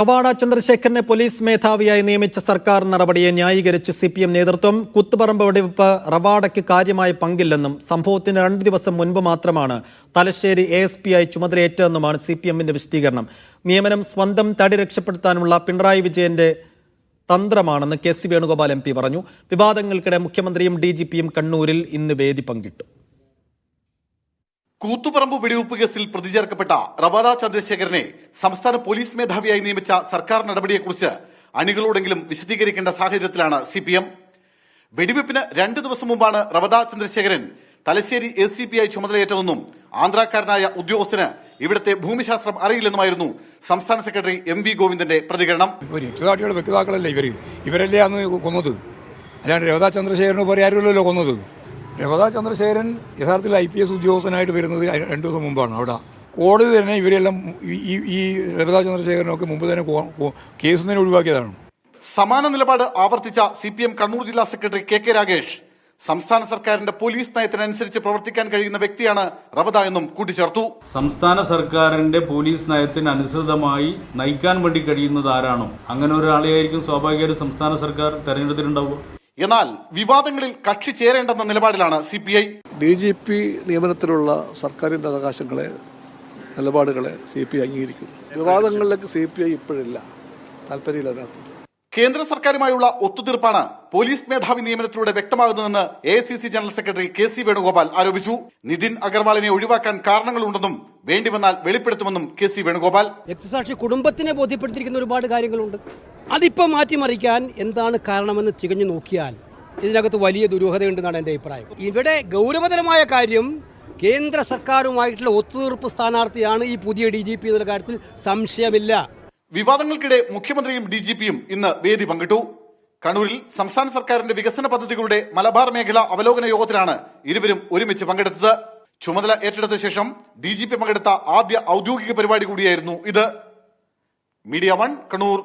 കവാട ചന്ദ്രശേഖരനെ police മേധാവിയായി നിയമിച്ച സർക്കാർ നടപടിയെ ന്യായീകരിച്ച് സി പി എം നേതൃത്വം കുത്തുപറമ്പ് വെടിവെപ്പ് റവാഡയ്ക്ക് കാര്യമായ പങ്കില്ലെന്നും സംഭവത്തിന് രണ്ട് ദിവസം മുൻപ് മാത്രമാണ് തലശ്ശേരി എ എസ് പി ആയി ചുമതലയേറ്റതെന്നുമാണ് സി പി എമ്മിന്റെ വിശദീകരണം. നിയമനം സ്വന്തം തടി രക്ഷപ്പെടുത്താനുള്ള പിണറായി വിജയന്റെ തന്ത്രമാണെന്ന് K C Venugopal M P പറഞ്ഞു. വിവാദങ്ങൾക്കിടെ മുഖ്യമന്ത്രിയും ഡി ജി പിയും കണ്ണൂരിൽ ഇന്ന് വേദി പങ്കിട്ടു. കൂത്തുപറമ്പ് വെടിവെപ്പ് കേസിൽ പ്രതി ചേർക്കപ്പെട്ട റവാദ ചന്ദ്രശേഖരനെ സംസ്ഥാന പോലീസ് മേധാവിയായി നിയമിച്ച സർക്കാർ നടപടിയെക്കുറിച്ച് അണികളോടെങ്കിലും വിശദീകരിക്കേണ്ട സാഹചര്യത്തിലാണ് സി പി എം വെടിവെപ്പിന് രണ്ട് ദിവസം മുമ്പാണ് Ravada Chandrasekharan Thalassery A C P I ചുമതലയേറ്റതെന്നും ആന്ധ്രാക്കാരനായ ഉദ്യോഗസ്ഥന് ഇവിടുത്തെ ഭൂമിശാസ്ത്രം അറിയില്ലെന്നുമായിരുന്നു സംസ്ഥാന സെക്രട്ടറി എം വി ഗോവിന്ദന്റെ പ്രതികരണം. ഇവരല്ലേ അന്ന് കൊന്നത്? അല്ലാണ്ട് രവദാ പോലെ ആരുമല്ലോ കൊന്നത്? രവതാ ചന്ദ്രശേഖരൻ യഥാർത്ഥത്തിൽ ഐ പി എസ് ഉദ്യോഗസ്ഥനായിട്ട് വരുന്നത് രണ്ടു ദിവസം മുമ്പാണ് അവിടെ. കോടതി തന്നെ ഇവരെല്ലാം ഈ- ഈ രവതാ ചന്ദ്രശേഖരനൊക്കെ മുമ്പ് തന്നെ കേസ് തന്നെ ഒഴിവാക്കിയതാണ്. സമാന നിലപാട് ആവർത്തിച്ച സി പി എം കണ്ണൂർ ജില്ലാ സെക്രട്ടറി കെ കെ രാഗേഷ് സംസ്ഥാന സർക്കാരിന്റെ പോലീസ് നയത്തിനനുസരിച്ച് പ്രവർത്തിക്കാൻ കഴിയുന്ന വ്യക്തിയാണ് റവദ എന്നും കൂട്ടിച്ചേർത്തു. സംസ്ഥാന സർക്കാരിന്റെ പോലീസ് നയത്തിന് അനുസൃതമായി നയിക്കാൻ വേണ്ടി കഴിയുന്നത് ആരാണോ? അങ്ങനെ ഒരാളെയായിരിക്കും സ്വാഭാവികമായും സംസ്ഥാന സർക്കാർ തെരഞ്ഞെടുത്തിട്ടുണ്ടാവുക. എന്നാൽ വിവാദങ്ങളിൽ കക്ഷി ചേരേണ്ടെന്ന നിലപാടിലാണ് C P I D G P നിയമനത്തിലുള്ള സർക്കാരിന്റെ അവകാശങ്ങളെ നിലപാടുകളെ സി പി ഐ അംഗീകരിക്കുന്നു. വിവാദങ്ങളിലേക്ക് സി പി ഐ ഇപ്പോഴില്ല. താല്പര്യമില്ല അതിനകത്ത്. കേന്ദ്ര സർക്കാരുമായുള്ള ഒത്തുതീർപ്പാണ് പോലീസ് മേധാവി നിയമനത്തിലൂടെ വ്യക്തമാകുന്നതെന്ന് A C C general secretary K C Venugopal ആരോപിച്ചു. നിതിൻ അഗർവാളിനെ ഒഴിവാക്കാൻ കാരണങ്ങളുണ്ടെന്നും വേണ്ടിവന്നാൽ വെളിപ്പെടുത്തുമെന്നും കെ സി വേണുഗോപാൽ. രക്തസാക്ഷി കുടുംബത്തിനെ ബോധ്യപ്പെടുത്തിയിരിക്കുന്ന ഒരുപാട് കാര്യങ്ങളുണ്ട്. അതിപ്പോൾ മാറ്റിമറിക്കാൻ എന്താണ് കാരണമെന്ന് തികഞ്ഞു നോക്കിയാൽ ഇതിനകത്ത് വലിയ ദുരൂഹതയുണ്ടെന്നാണ് എന്റെ അഭിപ്രായം. ഇവിടെ ഗൗരവതരമായ കാര്യം കേന്ദ്ര സർക്കാരുമായിട്ടുള്ള ഒത്തുതീർപ്പ് സ്ഥാനാർത്ഥിയാണ് ഈ പുതിയ ഡി ജി പി കാര്യത്തിൽ സംശയമില്ല. വിവാദങ്ങൾക്കിടെ മുഖ്യമന്ത്രിയും ഡി ജി പിയും ഇന്ന് വേദി പങ്കിട്ടു. കണ്ണൂരിൽ സംസ്ഥാന സർക്കാരിന്റെ വികസന പദ്ധതികളുടെ മലബാർ മേഖല അവലോകന യോഗത്തിലാണ് ഇരുവരും ഒരുമിച്ച് പങ്കെടുത്തത്. ചുമതല ഏറ്റെടുത്ത ശേഷം ഡി ജി പി പങ്കെടുത്ത ആദ്യ ഔദ്യോഗിക പരിപാടി കൂടിയായിരുന്നു ഇത്. Media one Kannur.